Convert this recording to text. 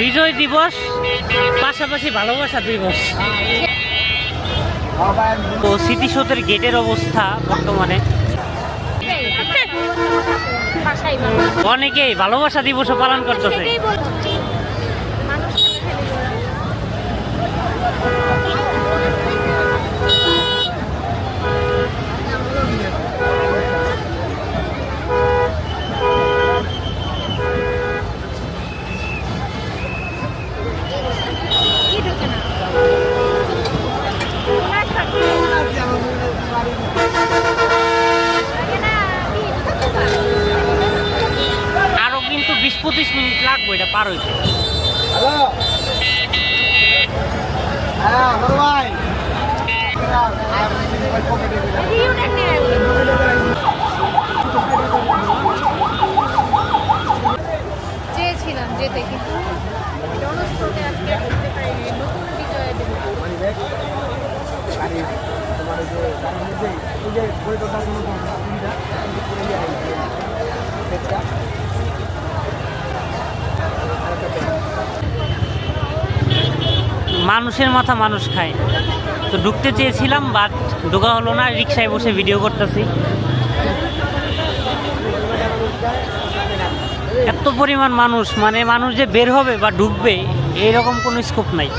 বিজয় দিবস পাশাপাশি ভালোবাসা দিবস। তো স্মৃতিসৌধের গেটের অবস্থা বর্তমানে। অনেকেই ভালোবাসা দিবসও পালন করতেছে সেটাই বলছি মানুষ কি ঢোকে না লাশ থাকে। লাগে না, কি ঢোকে না? আরও কিন্তু বিশ পঁচিশ মিনিট লাগবে এটা পার হইতে হ্যাঁ। চেয়েছিলাম যেতে কিন্তু জনস্রোতে আজকে যেতে পারিনি নতুন বিজয় দেব তোমার মানুষের মাথা মানুষ খায়। তো ঢুকতে চেয়েছিলাম বাট ঢোকা হলো না, রিক্সায় বসে ভিডিও করতেছি। এত পরিমাণ মানুষ মানে মানুষ যে বের হবে বা ঢুকবে, এরকম কোনো স্কোপ নাই।